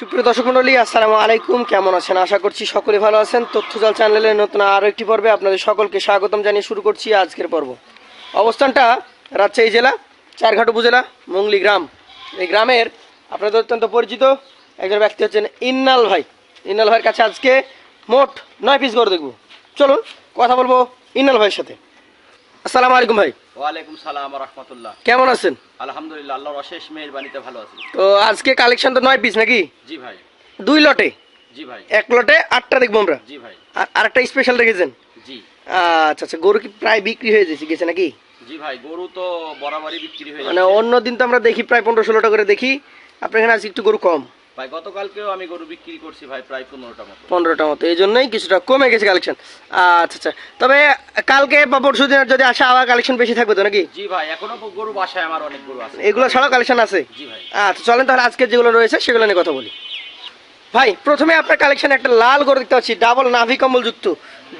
সুপ্রিয় দর্শক মন্ডলী, আসসালামু আলাইকুম। কেমন আছেন? আশা করছি সকলে ভালো আছেন। তথ্যজাল চ্যানেলের নতুন আরও একটি পর্বে আপনাদের সকলকে স্বাগতম জানিয়ে শুরু করছি আজকের পর্ব। অবস্থানটা রাজশাহী জেলা, চারঘাট উপজেলা মঙ্গলি গ্রাম। এই গ্রামের আপনাদের অত্যন্ত পরিচিত একজন ব্যক্তি হচ্ছেন ইন্নাল ভাই। ইন্নাল ভাইয়ের কাছে আজকে মোট নয় পিস করে দেখব। চলুন, কথা বলব ইন্নাল ভাইয়ের সাথে। আসসালামু আলাইকুম ভাই। ওয়ালাইকুম সালাম রহমতুল্লাহ। কেমন আছেন? আলহামদুলিল্লাহ আল্লাহর অশেষ মেহরবানিতে ভালো আছি। তো আজকে কালেকশন তো নয় পিস নাকি? জি ভাই। দুই লটে? জি ভাই। এক লটে আটটা দেখব আমরা। জি ভাই। আর আরেকটা স্পেশাল রেখেছেন? জি। আচ্ছা আচ্ছা গরু কি প্রায় বিক্রি হয়ে গেছে গেছে নাকি? জি ভাই গরু তো বরাবরই বিক্রি হয়ে মানে অন্য দিন তো আমরা দেখি প্রায় পনেরো ষোলোটা করে দেখি। আপনার এখানে আজকে একটু গরু কম। ভাই গতকালকেও আমি গরু বিক্রি করছি ভাই প্রায় পনেরোটা মতো। পনেরোটা মতো এই জন্যই কিছুটা কমে গেছে কালেকশন আচ্ছা আচ্ছা। তবে কালকে বা পরশু দিন যদি আসে আবার কালেকশন বেশি থাকবে তো নাকি? জি ভাই এখনও গরু বাসায় আমার অনেক গরু আছে। এগুলো ছাড়াও কালেকশন আছে? জি ভাই। আচ্ছা চলেন তাহলে আজকে যেগুলো রয়েছে সেগুলো নিয়ে কথা বলি। ভাই প্রথমে আপনার কালেকশন একটা লাল গরু দেখতে পাচ্ছি ডাবল নাভি কম্বল যুক্ত।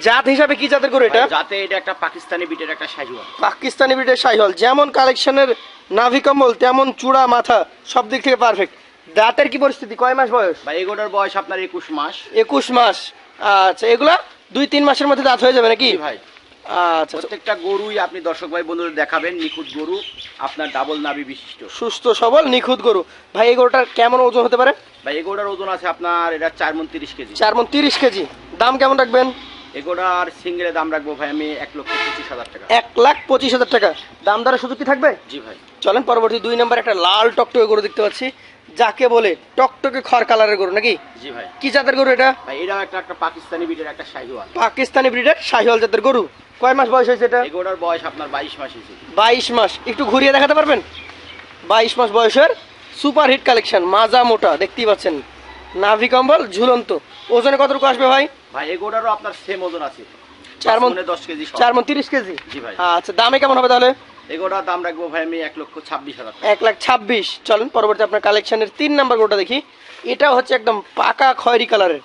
জাত হিসাবে কি জাতের গরু এটা? যাতে এটা একটা পাকিস্তানি বিটের একটা সাজুয়া পাকিস্তানি ব্রিডের সাইহল যেমন কালেকশনের নাভি কম্বল তেমন চূড়া মাথা সব দিক থেকে পারফেক্ট দাঁতের কি পরিস্থিতি? কয় মাস বয়স? ভাই এই গরুটার বয়স আপনার একুশ মাস। একুশ মাস। আচ্ছা এগুলা দুই তিন মাসের মধ্যে দাঁত হয়ে যাবে নাকি? ভাই। আচ্ছা আচ্ছা। প্রত্যেকটা গরুই আপনি দর্শক ভাই বন্ধুদের দেখাবেন নিখুঁত গরু আপনার ডাবল নাভি বিশিষ্ট। সুস্থ সবল নিখুঁত গরু। ভাই এই গরুটার কেমন ওজন হতে পারে? ভাই এই গরুটার ওজন আছে আপনার এটা চার মন তিরিশ কেজি। চার মন তিরিশ কেজি। দাম কেমন রাখবেন? এগোটার সিঙ্গেলের দাম রাখব ভাই আমি এক লক্ষ পঁচিশ হাজার টাকা। এক লাখ পঁচিশ হাজার টাকা। দাম দরের সুযোগ কি থাকবে? জি ভাই। চলেন পরবর্তী দুই নম্বর একটা লাল টকটকে গরু দেখতে পাচ্ছি। যাকে বলে টকটকে খড় কালারের গরু নাকি? জি ভাই। কি জাতের গরু এটা? ভাই এটাও একটা একটা পাকিস্তানি বিটের একটা শাহিওয়াল। পাকিস্তানি ব্রিডের শাহিওয়াল জাতের গরু। কয় মাস বয়স হয়েছে এটা? এগোটার বয়স আপনার বাইশ মাস হয়েছে। বাইশ মাস। একটু ঘুরিয়ে দেখাতে পারবেন? বাইশ মাস বয়সের সুপার হিট কালেকশন মাজা মোটা দেখতেই পাচ্ছেন। নাভি কম্বল ঝুলন্ত। ওজনে কতটুকু আসবে ভাই? ভাই এগোটারও আপনার সেম ওজন আছে। চার মন মনে দশ কেজি চার মন তিরিশ কেজি? জি ভাই। আচ্ছা দামে কেমন হবে তাহলে? এগোটার দাম রাখব ভাই আমি এক লক্ষ ছাব্বিশ হাজার এক লাখ ছাব্বিশ। চলেন পরবর্তী আপনার কালেকশনের তিন নাম্বার গরুটা দেখি। এটা হচ্ছে একদম পাকা খয়েরি কালারের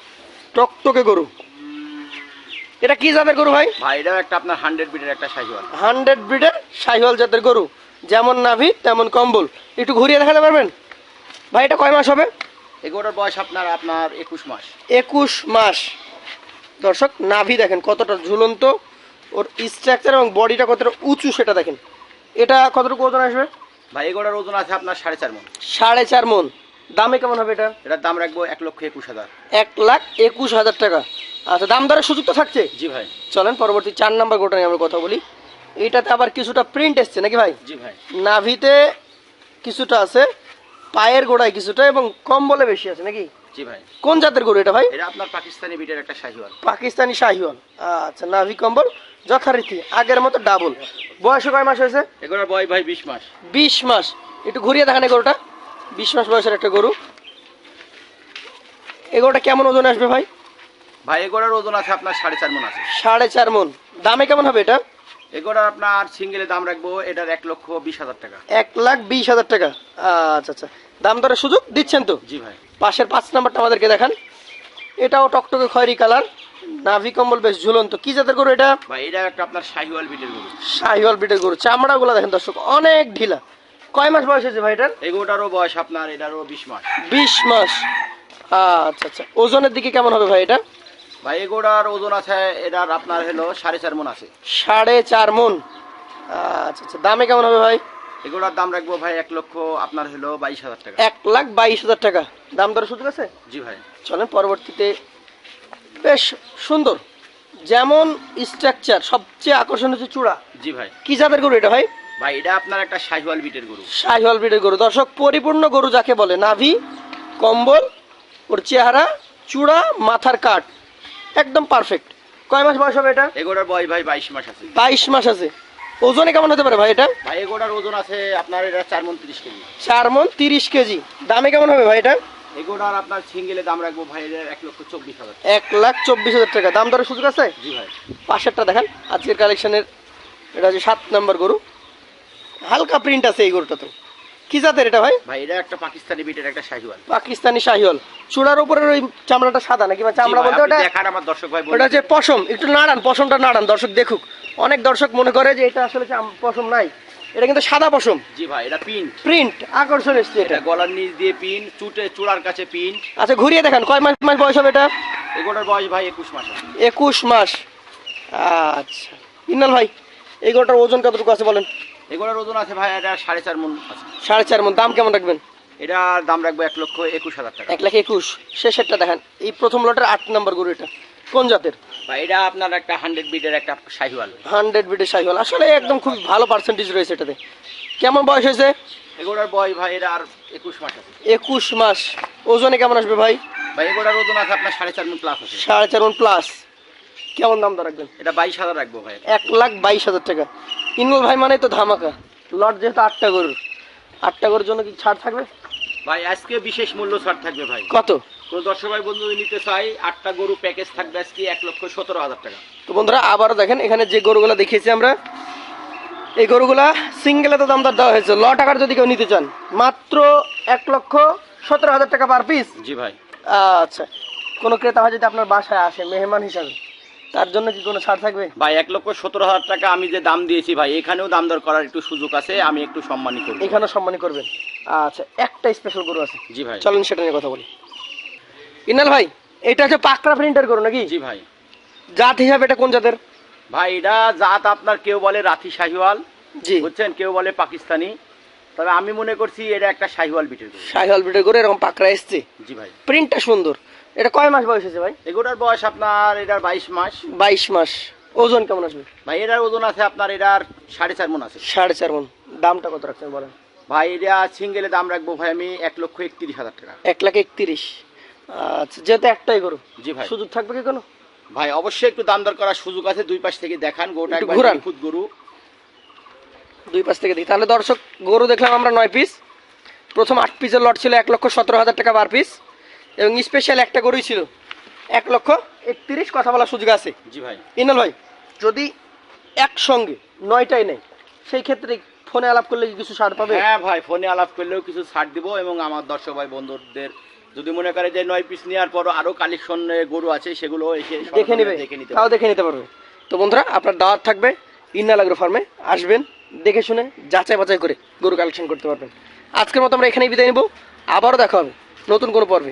টকটকে গরু। এটা কি জাতের গরু ভাই? ভাই এটাও একটা আপনার হান্ড্রেড বিটের একটা শাহিওয়াল। হান্ড্রেড ব্রিডের শাহিওয়াল জাতের গরু। যেমন নাভি তেমন কম্বল। একটু ঘুরিয়ে দেখাতে পারবেন? ভাই এটা কয় মাস হবে? এগোটার বয়স আপনার আপনার একুশ মাস। একুশ মাস। দর্শক নাভি দেখেন কতটা ঝুলন্ত। ওর স্ট্রাকচার এবং বডিটা কতটা উঁচু সেটা দেখেন। এটা কতটুকু ওজন আসবে? ভাই এগোটার ওজন আছে আপনার সাড়ে চার মন। সাড়ে চার মন। দামে কেমন হবে এটা? এটার দাম রাখব এক লক্ষ একুশ হাজার। এক লাখ একুশ হাজার টাকা। আচ্ছা দাম দরের সুযোগ তো থাকছে? জি ভাই। চলেন পরবর্তী চার নাম্বার গোটা নিয়ে আমরা কথা বলি। এটাতে আবার কিছুটা প্রিন্ট এসছে নাকি ভাই? জি ভাই। নাভিতে কিছুটা আছে পায়ের গোড়ায় কিছুটা এবং কম্বলে বেশি আছে নাকি? জি ভাই। কোন জাতের গরু এটা ভাই? এটা আপনার পাকিস্তানি বিটের একটা শাহিওয়াল। পাকিস্তানি শাহিওয়াল। আচ্ছা নাভি কম্বল যথারীতি আগের মতো ডাবল বয়সে কয় মাস হয়েছে? এগোটার বয়স ভাই বিশ মাস। বিশ মাস। একটু ঘুরিয়ে দেখান গরুটা। বিশ মাস বয়সের একটা গরু। এই গরুটা কেমন ওজন আসবে ভাই? ভাই এগোটার ওজন আছে আপনার সাড়ে চার মন আছে। সাড়ে চার মন। দামে কেমন হবে এটা? এগোটার আপনার সিঙ্গেলের দাম রাখব এটার এক লক্ষ বিশ হাজার টাকা। এক লাখ বিশ হাজার টাকা। আচ্ছা আচ্ছা। দাম দরের সুযোগ দিচ্ছেন তো? জি ভাই। পাশের পাঁচ নাম্বারটা আমাদেরকে দেখান। এটাও টকটকে খয়েরি কালার নাভি কম্বল বেশ ঝুলন্ত। কি জাতের গরু এটা? ভাই এটা একটা আপনার শাহিওয়াল বিটের গরু। শাহিওয়াল বিটের গরু। চামড়াগুলো দেখেন দর্শক অনেক ঢিলা। কয় মাস বয়স হয়েছে ভাই এটার? এগোটারও বয়স আপনার এটারও বিশ মাস। বিশ মাস। আচ্ছা আচ্ছা। ওজনের দিকে কেমন হবে ভাই এটা? ভাই এগোটার ওজন আছে এটার আপনার হলো সাড়ে চার মন আছে। সাড়ে চার মন। আচ্ছা আচ্ছা। দামে কেমন হবে ভাই? এগোটার দাম রাখব ভাই এক লক্ষ আপনার হলো বাইশ হাজার টাকা। এক লাখ বাইশ হাজার টাকা। দাম দরের সুযোগ আছে? জি ভাই। চলেন পরবর্তীতে। বেশ সুন্দর। যেমন স্ট্রাকচার সবচেয়ে আকর্ষণ হচ্ছে চূড়া। জি ভাই। কি জাতের গরু এটা ভাই? ভাই এটা আপনার একটা শাহিওয়াল বিটের গরু। শাহিওয়াল ব্রিডের গরু। দর্শক পরিপূর্ণ গরু যাকে বলে নাভি কম্বল ওর চেহারা চূড়া মাথার কাট একদম পারফেক্ট কয় মাস বয়স হবে এটা? এগোটার বয়স ভাই বাইশ মাস আছে। বাইশ মাস আছে। ওজনে কেমন হতে পারে ভাই এটা? ভাই এগোটার ওজন আছে আপনার এটা চার মন তিরিশ কেজি। চার মন তিরিশ কেজি। দামে কেমন হবে ভাই এটা? এগোটার আপনার সিঙ্গেলে দাম রাখব ভাই এক লক্ষ চব্বিশ হাজার এক লাখ চব্বিশ হাজার টাকা। দাম দরের সুযোগ আছে? জি ভাই। পাশেরটা দেখেন আজকের কালেকশনের এটা হচ্ছে সাত নম্বর গরু। হালকা প্রিন্ট আছে এই গরুটা তো কি জাতের এটা ভাই? ভাই এটা একটা পাকিস্তানি বিটের একটা শাহিওয়াল। পাকিস্তানি শাহিওয়াল। চূড়ার উপরের ওই চামড়াটা সাদা নাকি? চামড়া বলতে ওটা দেখার আমার দর্শক ভাই ওটা হচ্ছে পশম একটু নাড়ান পশমটা নাড়ান দর্শক দেখুক। অনেক দর্শক মনে করে যে এটা আসলে পশম নাই। এটা কিন্তু সাদা পশম। জি ভাই এটা পিন প্রিন্ট আকর্ষণ এসছে এটা। গলার নিচ দিয়ে পিন চুটে চূড়ার কাছে পিন আচ্ছা ঘুরিয়ে দেখান কয় মাস মাস বয়স হবে এটা? এগুলোর বয়স ভাই একুশ মাস একুশ মাস। আচ্ছা। ইন্নাল ভাই এই গরুটার ওজন কতটুকু আছে বলেন? এগুলোর ওজন আছে ভাই এটা সাড়ে চার মন আছে। সাড়ে চার মন দাম কেমন রাখবেন? এটার দাম রাখব এক লক্ষ একুশ হাজার টাকা। এক লাখ একুশ। শেষেরটা দেখেন এই প্রথম লটের আট নম্বর গরু এটা। কোন জাতের? ভাই এটা আপনার একটা হান্ড্রেড বিটের একটা শাহিওয়াল। হান্ড্রেড বিটের সাইকেল আসলে একদম খুব ভালো পার্সেন্টেজ রয়েছে এটাতে। কেমন বয়স হয়েছে? এগুলোর বয়স ভাই এটা আর একুশ মাস আছে। একুশ মাস। ওজনে কেমন আসবে ভাই? ভাই এগুলোর ওজন আছে আপনার সাড়ে চার মন প্লাস আছে। সাড়ে চার মন প্লাস কেমন দাম রাখবেন? এটা বাইশ হাজার রাখব ভাই। এক লাখ বাইশ হাজার টাকা। ইনল ভাই মানে তো ধামাকা। লট যেহেতু আটটা গরুর আটটা গরুর জন্য কি ছাড় থাকবে? ভাই আজকে বিশেষ মূল্য ছাড় থাকবে ভাই। কত? কোন দর্শক ভাই বন্ধু নিতে চাই আটটা গরু প্যাকেজ থাকবে আজকে এক লক্ষ সতেরো হাজার টাকা। তো বন্ধুরা আবারও দেখেন এখানে যে গরুগুলো দেখিয়েছি আমরা এই গরুগুলা সিঙ্গেলে তো দাম দর দেওয়া হয়েছে। ল টাকার যদি কেউ নিতে চান মাত্র এক লক্ষ সতেরো হাজার টাকা পার পিস জি ভাই। আচ্ছা কোনো ক্রেতা হয় যদি আপনার বাসায় আসে মেহমান হিসাবে তার জন্য কি কোনো ছাড় থাকবে? ভাই এক লক্ষ সতেরো হাজার টাকা আমি যে দাম দিয়েছি ভাই এখানেও দাম দর করার একটু সুযোগ আছে আমি একটু সম্মানী করব। এখানেও সম্মানী করবেন। আচ্ছা একটা স্পেশাল গরু আছে। জি ভাই। চলেন সেটা নিয়ে কথা বলি। ইনাল ভাই এটা হচ্ছে পাকড়া প্রিন্টার গরু নাকি? জি ভাই। জাত হিসাবে এটা কোন জাতের? ভাই এটা জাত আপনার কেউ বলে রাথি শাহিওয়াল জি। বুঝছেন? কেউ বলে পাকিস্তানি। তবে আমি মনে করছি এটা একটা শাহিওয়াল বিটের গরু। শাহিওয়াল ব্রিডের গরু এরকম পাকড়া এসছে। জি ভাই। প্রিন্টটা সুন্দর। এটা কয় মাস বয়স হয়েছে ভাই? এগুলোর বয়স আপনার এটার বাইশ মাস। বাইশ মাস। ওজন কেমন আসবে? ভাই এটার ওজন আছে আপনার এটার সাড়ে চার মন আছে। সাড়ে চার মন। দামটা কত রাখছেন বলেন? ভাই এটা সিঙ্গেলে দাম রাখব ভাই আমি এক লক্ষ একত্রিশ হাজার টাকা। এক লাখ একত্রিশ। আচ্ছা যেহেতু একটাই গরু জি ভাই। সুযোগ থাকবে কি কোনো? ভাই অবশ্যই একটু দাম দর করার সুযোগ আছে দুই পাশ থেকে দেখান গোটা একটু ঘুরান। নিখুঁত গরু। দুই পাশ থেকে দিই। তাহলে দর্শক গরু দেখলাম আমরা নয় পিস প্রথম আট পিসের লট ছিল এক লক্ষ সতেরো হাজার টাকা পার পিস এবং স্পেশাল একটা গরুই ছিল। এক লক্ষ একত্রিশ কথা বলার সুযোগ আছে। জি ভাই। ইনাল ভাই যদি একসঙ্গে নয়টাই নেই সেই ক্ষেত্রে ফোনে আলাপ করলে কি কিছু ছাড় পাবে? হ্যাঁ ভাই ফোনে আলাপ করলেও কিছু ছাড় দিব এবং আমার দর্শক ভাই বন্ধুদের যদি মনে করে যে নয় পিস নেওয়ার পর আরও কালেকশন গরু আছে সেগুলো এসে দেখে নেবে দেখে নিতে তাও দেখে নিতে পারবে। তো বন্ধুরা আপনার দাওয়াত থাকবে ইন্নাল আগ্রো ফার্মে আসবেন দেখে শুনে যাচাই বাছাই করে গরু কালেকশন করতে পারবেন। আজকের মতো আমরা এখানেই বিদায় নেব। আবারও দেখা হবে নতুন কোনো পর্বে।